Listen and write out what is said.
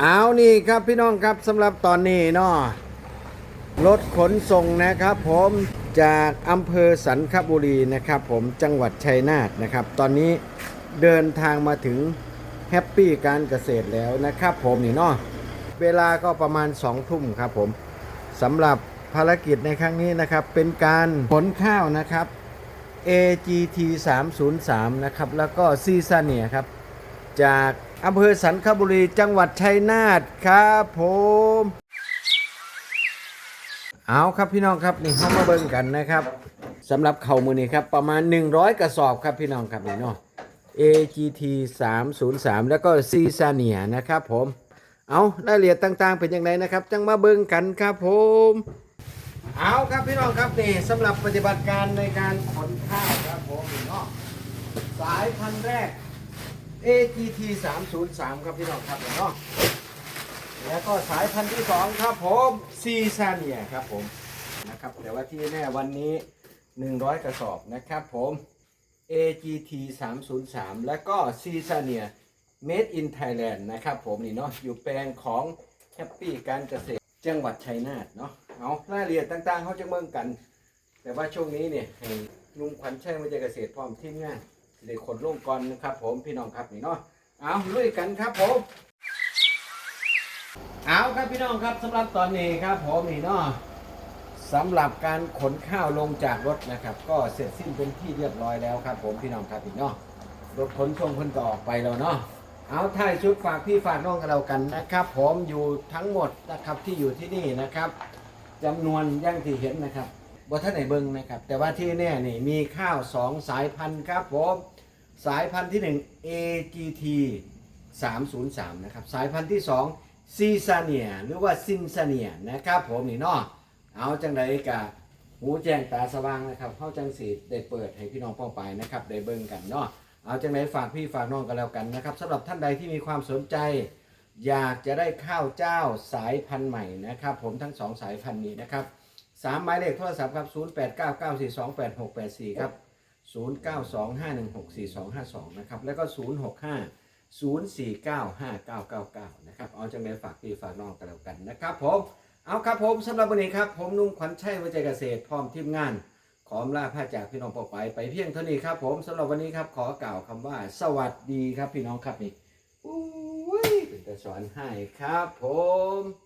เอานี่ครับพี่น้องครับสำหรับตอนนี้เนาะรถขนส่งนะครับผมจากอำเภอสันคบุรีนะครับ ผมจังหวัดชัยนาทนะครับ ตอนนี้เดินทางมาถึงแฮปปี้การเกษตรแล้วนะครับ ผมนี่เนาะเวลาก็ประมาณ2ทุ่มครับผมสำหรับภารกิจในครั้งนี้นะครับ เป็นการขนข้าวนะครับ AGT 303นะครับแล้วก็ซีซาเนียครับจาก อำเภอสันคบุรีจังหวัดชัยนาทครับผมเอาครับพี่น้องครับนี่เข้ามาเบิ่งกันนะครับสำหรับเข่าวมือนี้ครับประมาณ 100 กระสอบครับพี่น้องครับนี่เนาะ AGT 303 แล้วก็ซีซาเนียนะครับผม เอารายละเอียดต่างๆเป็นยังไงนะครับ จังมาเบิ่งกันครับผม เอาครับพี่น้องครับนี่สำหรับปฏิบัติการในการขนข้าวครับผมนี่เนาะสายพันธุ์แรก AGT 303ครับพี่น้องครับเนาะแล้วก็สายพันธุ์ที่2ครับผมซีซาเนียครับผมนะครับแต่ว่าที่แน่วันนี้ 100 กระสอบนะครับผม AGT 303แล้วก็ซีซาเนีย Made in Thailand นะครับผมนี่เนาะอยู่แปลงของแฮปปี้การเกษตรจังหวัดชัยนาทเนาะเอารายละเอียดต่างๆเขาจะเมืองกัน แต่ว่าช่วงนี้เนี่ยลุงขวัญชัยมาจากเกษตรพร้อมทีมงาน เลยขนลงก่อนนะครับผมพี่น้องครับนี่เนาะเอาลุยกันครับผมเอาครับพี่น้องครับสำหรับตอนนี้ครับผมนี่เนาะสำหรับการขนข้าวลงจากรถนะครับ ก็เสร็จสิ้นเป็นที่เรียบร้อยแล้วครับ ผมพี่น้องครับพี่เนาะรถขนส่งคนต่อออกไปแล้วเนาะเอาท้ายชุดฝากพี่ฝากน้องกันเรากันนะครับ ผมอยู่ทั้งหมดนะครับที่อยู่ที่นี่นะครับจำนวนย่างที่เห็นนะครับ บ่ท่านไหนเบิ่งนะครับ แต่ว่าที่แน่นี่มีข้าว 2 สายพันธุ์ครับผมสายพันธุ์ที่ 1 AGT 303 นะครับ สายพันธุ์ที่ 2 ซีซาเนีย หรือว่าซินซาเนียนะครับผมนี่เนาะเอาจังไดกะหูแจ้งตาสว่างนะครับเข้าจังสีได้เปิดให้พี่น้องป้องไปนะครับได้เบิ่งกันเนาะเอาจังไดฝากพี่ฝากน้องกันแล้วกันนะครับสำหรับท่านใดที่มีความสนใจ อยากจะได้ข้าวเจ้าสายพันธุ์ใหม่นะครับ ผมทั้งสองสายพันธุ์นี้นะครับ สามหมายเลขโทรศัพท์ครับ0 8 9 9 4 2 8 6 8 4ครับ0 9 2 5 1 6 4 2 5 2นะครับ แล้วก็0 6 5 0 4 9 5 9 9 9นะครับ เอาจังเลยฝากพี่ฝากน้องกันแล้วกันนะครับผม เอาครับผมสำหรับวันนี้ครับ ผมนุ่มขวัญชัยวิจัยเกษตรพร้อมทีมงาน ขอลาพาจากพี่น้องปอไปไปเพียงเท่านี้ครับผมสำหรับวันนี้ครับขอกล่าวคำว่า สวัสดีครับพี่น้องครับนี่อุ้ยเป็นต่สอนให้ครับผม